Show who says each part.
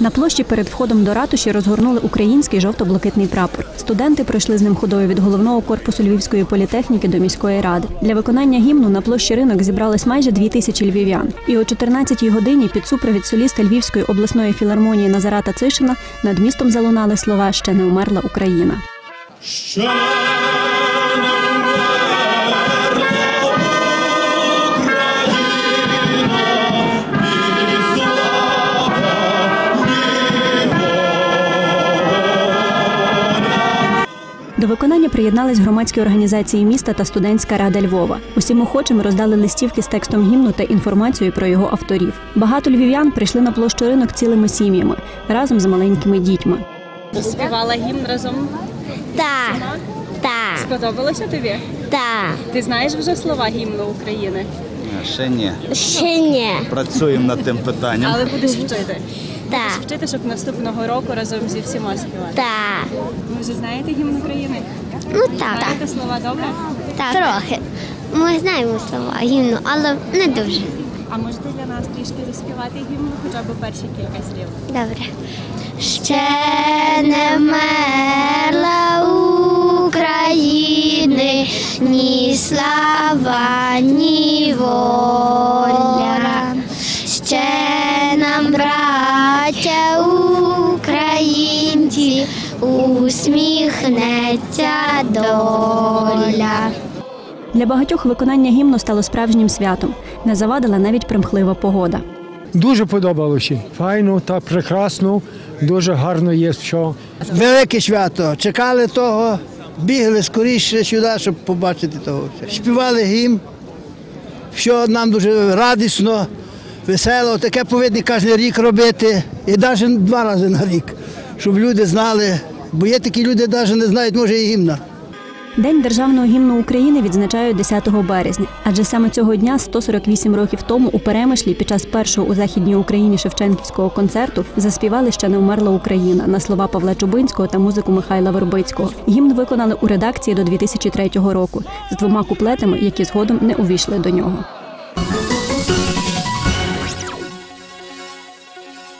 Speaker 1: На площі перед входом до ратуші розгорнули український жовто-блакитний прапор. Студенти пройшли з ним ходою від головного корпусу Львівської політехніки до міської ради. Для виконання гімну на площі ринок зібралось майже дві тисячі львів'ян. І о 14-й годині під супровід соліста Львівської обласної філармонії Назарата Цишина над містом залунали слова Ще не вмерла Україна.
Speaker 2: Ще
Speaker 1: До виконання приєднались громадські організації міста та студентська рада Львова. Усім охочим роздали листівки з текстом гімну та інформацією про його авторів. Багато львів'ян прийшли на площу ринок цілими сім'ями разом з маленькими дітьми.
Speaker 3: Співала гімн разом.
Speaker 4: Так, так,
Speaker 3: Сподобалося тобі?
Speaker 4: так.
Speaker 3: Ти знаєш вже слова гімну України,
Speaker 5: Ще ні.
Speaker 4: Ще ні.
Speaker 5: Працюємо над тим питанням.
Speaker 3: але будеш вчити.
Speaker 4: Так,
Speaker 3: Вчити, щоб наступного року разом зі всіма співати.
Speaker 4: так.
Speaker 3: Ви вже знаєте гімн України?
Speaker 4: Ну так.
Speaker 3: Знаєте слова добре?
Speaker 4: так. Трохи. Ми знаємо слова гімну, але не дуже.
Speaker 3: А можете для нас трішки заспівати гімн, хоча б перші кілька слів?
Speaker 4: Добре. Ще не мерла України, ні слава, ні воля. Браття українці, усміхнеться доля.
Speaker 1: Для багатьох виконання гімну стало справжнім святом. Не завадила навіть примхлива погода.
Speaker 6: Дуже подобалося. Файно та прекрасно, дуже гарно є що.
Speaker 7: Велике свято. Чекали того, бігли скоріше сюди, щоб побачити того. Співали гімн. Що нам дуже радісно, весело. Таке повинні кожен рік робити. І навіть два рази на рік, щоб люди знали. Бо є такі люди, навіть не знають, може, і гімна.
Speaker 1: День державного гімну України відзначають 10 березня, адже саме цього дня, 148 років тому, у Перемишлі під час першого у західній Україні Шевченківського концерту заспівали ще не вмерла Україна на слова Павла Чубинського та музику Михайла Вербицького. Гімн виконали у редакції до 2003 року з двома куплетами, які згодом не увійшли до нього.